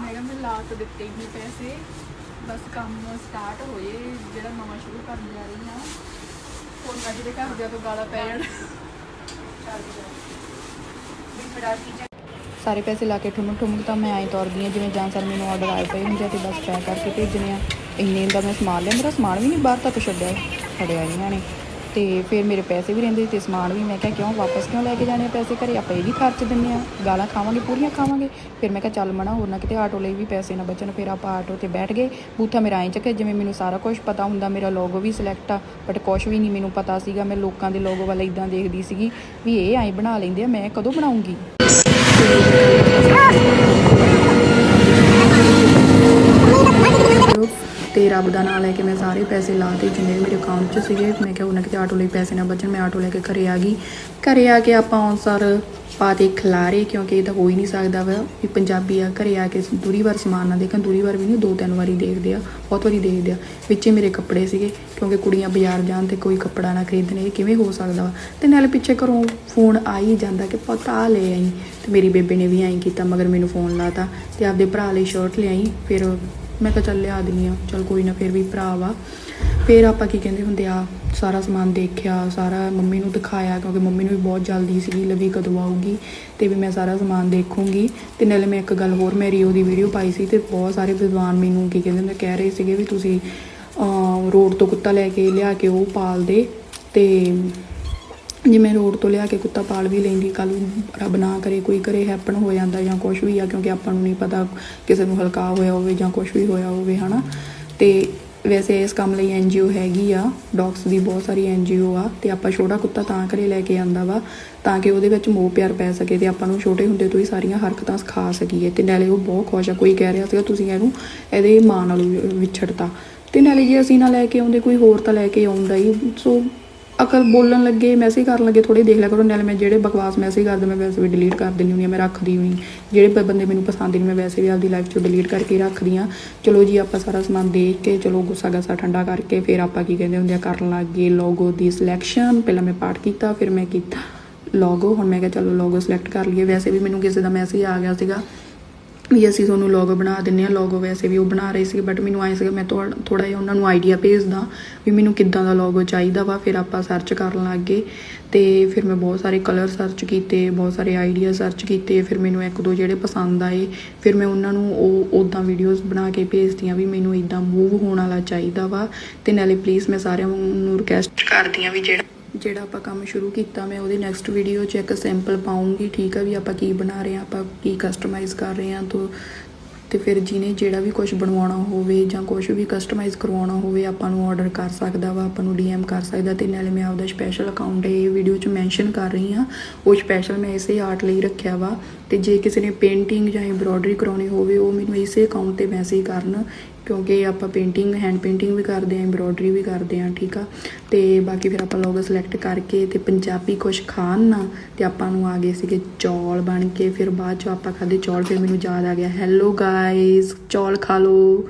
ਮੈਂ ਕਿਹਾ ਲਾ ਤਾਂ ਦਿੱਤੇ ਹੀ ਪੈਸੇ। ਬਸ ਕੰਮ ਸਟਾਰਟ ਹੋਏ, ਜਿਹੜਾ ਨਵਾਂ ਸ਼ੁਰੂ ਕਰਨ ਜਾ ਰਹੀ ਹਾਂ। ਹੁਣ ਮੈਂ ਜਿਹੜੇ ਘਰਦਿਆਂ ਤੋਂ ਗਾਲਾਂ ਪੈ ਜਾਣ। ਸਾਰੇ ਪੈਸੇ ਲਾ ਕੇ ਠੁਮਕ ਠੁਮਕ ਤਾਂ ਮੈਂ ਐਂ ਤੁਰਦੀ ਹਾਂ, ਜਿਵੇਂ ਜਾਂ ਸਰ ਮੈਨੂੰ ਆਰਡਰ ਆਏ ਪਏ ਹੁੰਦੇ ਆ ਤੇ ਬਸ ਪੈਕ ਕਰਕੇ ਭੇਜਣੇ ਆ ਇੰਨੇ ਦਾ ਮੈਂ ਸਮਾਨ ਲਿਆ, ਮੇਰਾ ਸਮਾਨ ਵੀ ਨਹੀਂ ਬਾਹਰ ਤੱਕ ਛੱਡਿਆ, ਫੜਿਆ ਇਹਨਾਂ ਨੇ। ਤੇ ਫਿਰ ਮੇਰੇ ਪੈਸੇ ਵੀ ਰਹਿੰਦੇ ਤੇ ਸਮਾਨ ਵੀ ਮੈਂ ਕਿਹਾ ਕਿਉਂ, ਵਾਪਸ ਕਿਉਂ ਲੈ ਕੇ ਜਾਣੇ ਆ ਪੈਸੇ ਘਰੇ? ਆਪਾਂ ਇਹ ਵੀ ਖਰਚ ਦਿੰਨੇ ਆ, ਗਾਲਾਂ ਖਾਵਾਂਗੇ, ਪੂਰੀਆਂ ਖਾਵਾਂਗੇ। ਫਿਰ ਮੈਂ ਕਿਹਾ ਚੱਲ ਮਣਾ ਹੋਰ ਨਾ ਕਿਤੇ ਆਟੋ ਲਈ ਵੀ ਪੈਸੇ ਨਾ ਬਚਣ। ਫਿਰ ਆਪਾਂ ਆਟੋ ਤੇ ਬੈਠ ਗਏ। ਬੂਥਾ ਮੇਰਾ ਐਂ ਚੱਕਿਆ, ਜਿਵੇਂ ਮੈਨੂੰ ਸਾਰਾ ਕੁਝ ਪਤਾ ਹੁੰਦਾ, ਮੇਰਾ ਲੋਗੋ ਵੀ ਸਿਲੈਕਟ ਆ ਬਟ ਕੁਝ ਵੀ ਨਹੀਂ ਮੈਨੂੰ ਪਤਾ ਸੀਗਾ। ਮੈਂ ਲੋਕਾਂ ਦੇ ਲੋਗੋ ਵੱਲ ਇਦਾਂ ਦੇਖਦੀ ਸੀਗੀ ਵੀ ਇਹ ਐਂ ਬਣਾ ਲੈਂਦੇ ਆ, ਮੈਂ ਕਦੋਂ ਬਣਾਉਂਗੀ? ਰੱਬ ਦਾ ਨਾਮ ਲੈ ਕੇ ਮੈਂ ਸਾਰੇ ਪੈਸੇ ਲਾਤੇ ਜਿੰਨੇ ਵੀ ਮੇਰੇ ਅਕਾਊਂਟ 'ਚ ਸੀਗੇ। ਮੈਂ ਕਿਹਾ ਉਹਨਾਂ ਕਿਤੇ ਆਟੋ ਲਈ ਪੈਸੇ ਨਾ ਬਚਣ, ਮੈਂ ਆਟੋ ਲੈ ਕੇ ਘਰੇ ਆ ਗਈ। ਘਰੇ ਆ ਕੇ ਆਪਾਂ ਅਨਸਰ ਪਾਤੇ ਖਿਲਾਰੇ ਕਿਉਂਕਿ ਇਹ ਤਾਂ ਹੋ ਹੀ ਨਹੀਂ ਸਕਦਾ ਵਾ ਵੀ ਪੰਜਾਬੀ ਆ, ਘਰੇ ਆ ਕੇ ਦੂਰੀ ਵਾਰ ਸਮਾਨ ਨਾ ਦੇਖਣ, ਦੂਰੀ ਵਾਰ ਵੀ ਨਹੀਂ, ਦੋ ਤਿੰਨ ਵਾਰੀ ਦੇਖਦੇ ਆ, ਬਹੁਤ ਵਾਰੀ ਦੇਖਦੇ ਆ। ਵਿੱਚੇ ਮੇਰੇ ਕੱਪੜੇ ਸੀਗੇ ਕਿਉਂਕਿ ਕੁੜੀਆਂ ਬਾਜ਼ਾਰ ਜਾਣ ਤੇ ਕੋਈ ਕੱਪੜਾ ਨਾ ਖਰੀਦਣ, ਇਹ ਕਿਵੇਂ ਹੋ ਸਕਦਾ ਵਾ? ਤੇ ਨਾਲੇ ਪਿੱਛੇ ਘਰੋਂ ਫੋਨ ਆ ਹੀ ਜਾਂਦਾ ਕਿ ਪਤਾ ਆ ਲੈ ਆਈ। ਤੇ ਮੇਰੀ ਬੇਬੇ ਨੇ ਵੀ ਐਂ ਕੀਤਾ, ਮਗਰ ਮੈਨੂੰ ਫੋਨ ਲਾਤਾ ਤੇ ਆਪਦੇ ਭਰਾ ਲਈ ਸ਼ਰਟ ਲਿਆਈ, ਫਿਰ ਮੈਂ ਕਿਹਾ ਚੱਲ ਲਿਆ ਦਿੰਦੀ ਆ ਚੱਲ ਕੋਈ ਨਾ, ਫਿਰ ਵੀ ਭਰਾ ਵਾ। ਫਿਰ ਆਪਾਂ ਕੀ ਕਹਿੰਦੇ ਹੁੰਦੇ ਆ, ਸਾਰਾ ਸਮਾਨ ਦੇਖਿਆ, ਸਾਰਾ ਮੰਮੀ ਨੂੰ ਦਿਖਾਇਆ, ਕਿਉਂਕਿ ਮੰਮੀ ਨੂੰ ਵੀ ਬਹੁਤ ਜਲਦੀ ਸੀਗੀ, ਲਵੀ ਕਦੋਂ ਆਊਗੀ, ਤੇ ਵੀ ਮੈਂ ਸਾਰਾ ਸਮਾਨ ਦੇਖੂੰਗੀ। ਤੇ ਨਾਲੇ ਮੈਂ ਇੱਕ ਗੱਲ ਹੋਰ, ਮੈਂ ਰੀਓ ਦੀ ਵੀਡੀਓ ਪਾਈ ਸੀ ਤੇ ਬਹੁਤ ਸਾਰੇ ਵਿਦਵਾਨ ਮੈਨੂੰ ਕੀ ਕਹਿੰਦੇ ਹੁੰਦੇ, ਕਹਿ ਰਹੇ ਸੀਗੇ ਵੀ ਤੁਸੀਂ ਰੋਡ ਤੋਂ ਕੁੱਤਾ ਲੈ ਕੇ ਲਿਆ ਕੇ ਉਹ ਪਾਲਦੇ ਤੇ ਜਿਵੇਂ ਰੋਡ ਤੋਂ ਲਿਆ ਕੇ ਕੁੱਤਾ ਪਾਲ ਵੀ ਲੈਂਦੀ ਕੱਲ ਰੱਬ ਨਾ ਕਰੇ, ਕੋਈ ਘਰੇ ਹੈਪਨ ਹੋ ਜਾਂਦਾ ਜਾਂ ਕੁਝ ਵੀ ਆ, ਕਿਉਂਕਿ ਆਪਾਂ ਨੂੰ ਨਹੀਂ ਪਤਾ ਕਿਸੇ ਨੂੰ ਹਲਕਾ ਹੋਇਆ ਹੋਵੇ ਜਾਂ ਕੁਝ ਵੀ ਹੋਇਆ ਹੋਵੇ, ਹਨਾ? ਤੇ ਵੈਸੇ ਇਸ ਕੰਮ ਲਈ ਐਨਜੀਓ ਹੈਗੀ ਆ, ਡੌਗਸ ਦੀ ਬਹੁਤ ਸਾਰੀ ਐਨਜੀਓ ਆ, ਤੇ ਆਪਾਂ ਛੋਟਾ ਕੁੱਤਾ ਤਾਂ ਘਰੇ ਲੈ ਕੇ ਆਂਦਾ ਵਾ, ਤਾਂ ਕਿ ਉਹਦੇ ਵਿੱਚ ਮੋਹ ਪਿਆਰ ਪੈ ਸਕੇ ਤੇ ਆਪਾਂ ਨੂੰ ਛੋਟੇ ਹੁੰਦੇ ਤੋਂ ਹੀ ਸਾਰੀਆਂ ਹਰਕਤਾਂ ਸਿਖਾ ਸਕੀਏ। ਤੇ ਨਾਲੇ ਉਹ ਬਹੁਤ ਖੁਸ਼ ਆ, ਕੋਈ ਕਹਿ ਰਿਹਾ ਸੀਗਾ ਤੁਸੀਂ ਇਹਨੂੰ ਇਹਦੇ ਮਾਂ ਨਾਲ ਵਿਛੜਤਾ। ਤੇ ਨਾਲੇ ਜੇ ਅਸੀਂ ਨਾ ਲੈ ਕੇ ਆਉਂਦੇ, ਕੋਈ ਹੋਰ ਤਾਂ ਲੈ ਕੇ ਆਉਂਦਾ ਹੀ, ਸੋ ਅਕਲ ਬੋਲਣ ਲੱਗੇ ਮੈਸੇਜ ਕਰਨ ਲੱਗੇ ਥੋੜੇ ਦੇਖ ਲਿਆ ਕਰੋ, ਨਾਲੇ ਮੈਂ ਜਿਹੜੇ ਬਕਵਾਸ ਮੈਸੇਜ ਕਰਦੇ, ਮੈਂ ਵੈਸੇ ਵੀ ਡਿਲੀਟ ਕਰ ਦਿੰਦੀ ਹੁੰਦੀ ਆ ਮੈਂ ਰੱਖਦੀ ਵੀ ਨਹੀਂ ਜਿਹੜੇ ਬੰਦੇ ਮੈਨੂੰ ਪਸੰਦ ਨਹੀਂ ਮੈਂ ਵੈਸੇ ਵੀ ਆਪਦੀ ਲਾਈਫ ਚੋਂ ਡਿਲੀਟ ਕਰਕੇ ਹੀ ਰੱਖਦੀ ਆ ਚਲੋ ਜੀ, ਆਪਾਂ ਸਾਰਾ ਸਮਾਨ ਦੇਖ ਕੇ, ਚਲੋ ਗੁੱਸਾ ਗੱਸਾ ਠੰਡਾ ਕਰਕੇ, ਫਿਰ ਆਪਾਂ ਕੀ ਕਹਿੰਦੇ ਹੁੰਦੇ ਆ, ਕਰਨ ਲੱਗ ਗਏ ਲੋਗੋ ਦੀ ਸਿਲੈਕਸ਼ਨ ਪਹਿਲਾਂ ਮੈਂ ਪਾਰਟ ਕੀਤਾ, ਫਿਰ ਮੈਂ ਕੀਤਾ ਲੋਗੋ ਹੁਣ ਮੈਂ ਕਿਹਾ ਚਲੋ ਲੋਗੋ ਸਿਲੈਕਟ ਕਰ ਲਈਏ। ਵੈਸੇ ਵੀ ਮੈਨੂੰ ਕਿਸੇ ਦਾ ਮੈਸੇਜ ਆ ਗਿਆ ਸੀਗਾ। ਵੀ ਅਸੀਂ ਤੁਹਾਨੂੰ ਲੋਗੋ ਬਣਾ ਦਿੰਨੇ ਆ ਲੋਗੋ ਵੈਸੇ ਵੀ ਉਹ ਬਣਾ ਰਹੇ ਸੀ ਬਟ ਮੈਨੂੰ ਆਏ ਸੀਗਾ ਮੈਂ ਥੋੜਾ ਜਿਹਾ ਉਹਨਾਂ ਨੂੰ ਆਈਡੀਆ ਭੇਜਦਾ ਵੀ ਮੈਨੂੰ ਕਿੱਦਾਂ ਦਾ ਲੋਗੋ ਚਾਹੀਦਾ ਵਾ, ਫਿਰ ਆਪਾਂ ਸਰਚ ਕਰਨ ਲੱਗ ਗਏ ਤੇ ਫਿਰ ਮੈਂ ਬਹੁਤ ਸਾਰੇ ਕਲਰ ਸਰਚ ਕੀਤੇ, ਬਹੁਤ ਸਾਰੇ ਆਈਡੀਆ ਸਰਚ ਕੀਤੇ, ਫਿਰ ਮੈਨੂੰ ਇੱਕ ਦੋ ਜਿਹੜੇ ਪਸੰਦ ਆਏ, ਫਿਰ ਮੈਂ ਉਹਨਾਂ ਨੂੰ ਉਹ ਉਦਾਂ ਵੀਡੀਓਜ਼ ਬਣਾ ਕੇ ਭੇਜਦੀਆਂ ਵੀ ਮੈਨੂੰ ਇਦਾਂ ਮੂਵ ਹੋਣ ਵਾਲਾ ਚਾਹੀਦਾ ਵਾ ਤੇ ਨਾਲੇ ਪਲੀਜ਼ ਮੈਂ ਸਾਰਿਆਂ ਨੂੰ ਰਿਕਵੈਸਟ ਕਰਦੀ ਆ ਵੀ ਜਿਹੜਾ ਜਿਹੜਾ ਆਪਾਂ ਕੰਮ ਸ਼ੁਰੂ ਕੀਤਾ, ਮੈਂ ਉਹਦੀ ਨੈਕਸਟ ਵੀਡੀਓ 'ਚ ਇੱਕ ਸੈਂਪਲ ਪਾਉਂਗੀ ਠੀਕ ਆ ਵੀ ਆਪਾਂ ਕੀ ਬਣਾ ਰਹੇ ਆ ਆਪਾਂ ਕੀ ਕਸਟਮਾਈਜ਼ ਕਰ ਰਹੇ ਆ ਤੋਂ ਤੇ ਫਿਰ ਜਿਹਨੇ ਜਿਹੜਾ ਵੀ ਕੁਝ ਬਣਵਾਉਣਾ ਹੋਵੇ ਜਾਂ ਕੁਝ ਵੀ ਕਸਟਮਾਈਜ਼ ਕਰਵਾਉਣਾ ਹੋਵੇ, ਆਪਾਂ ਨੂੰ ਆਰਡਰ ਕਰ ਸਕਦਾ ਵਾ, ਆਪਾਂ ਨੂੰ ਡੀਐਮ ਕਰ ਸਕਦਾ, ਤੇ ਨਾਲੇ ਮੈਂ ਆਪਦਾ ਸਪੈਸ਼ਲ ਅਕਾਊਂਟ ਇਹ ਵੀਡੀਓ 'ਚ ਮੈਂਸ਼ਨ ਕਰ ਰਹੀ ਹਾਂ। ਉਹ ਸਪੈਸ਼ਲ ਮੈਂ ਇਸੇ ਆਰਟ ਲਈ ਰੱਖਿਆ ਵਾ, ਤੇ ਜੇ ਕਿਸੇ ਨੇ ਪੇਂਟਿੰਗ ਜਾਂ ਐਮਬ੍ਰੋਇਡਰੀ ਕਰਾਉਣੀ ਹੋਵੇ, ਉਹ ਮੈਨੂੰ ਇਸੇ ਅਕਾਊਂਟ ਤੇ ਮੈਸੇਜ ਕਰਨ ਕਿਉਂਕਿ ਆਪਾਂ ਪੇਂਟਿੰਗ ਹੈਂਡ ਪੇਂਟਿੰਗ ਵੀ ਕਰਦੇ ਆਂ ਐਮਬ੍ਰੋਇਡਰੀ ਵੀ ਕਰਦੇ ਆਂ ਠੀਕ ਆ? ਤੇ ਬਾਕੀ ਫਿਰ ਆਪਾਂ ਲੋਗੋ ਸਿਲੈਕਟ ਕਰਕੇ ਤੇ ਪੰਜਾਬੀ ਕੁਝ ਖਾਣ ਨਾ, ਤੇ ਆਪਾਂ ਨੂੰ ਆ ਗਏ ਸੀਗੇ ਚੌਲ ਬਣ ਕੇ, ਫਿਰ ਬਾਅਦ ਚ ਆਪਾਂ ਖਾਦੇ ਚੌਲ, ਫਿਰ ਮੈਨੂੰ ਯਾਦ ਆ ਗਿਆ ਹੈਲੋ ਗਾਇਸ ਚੌਲ ਖਾ ਲਓ।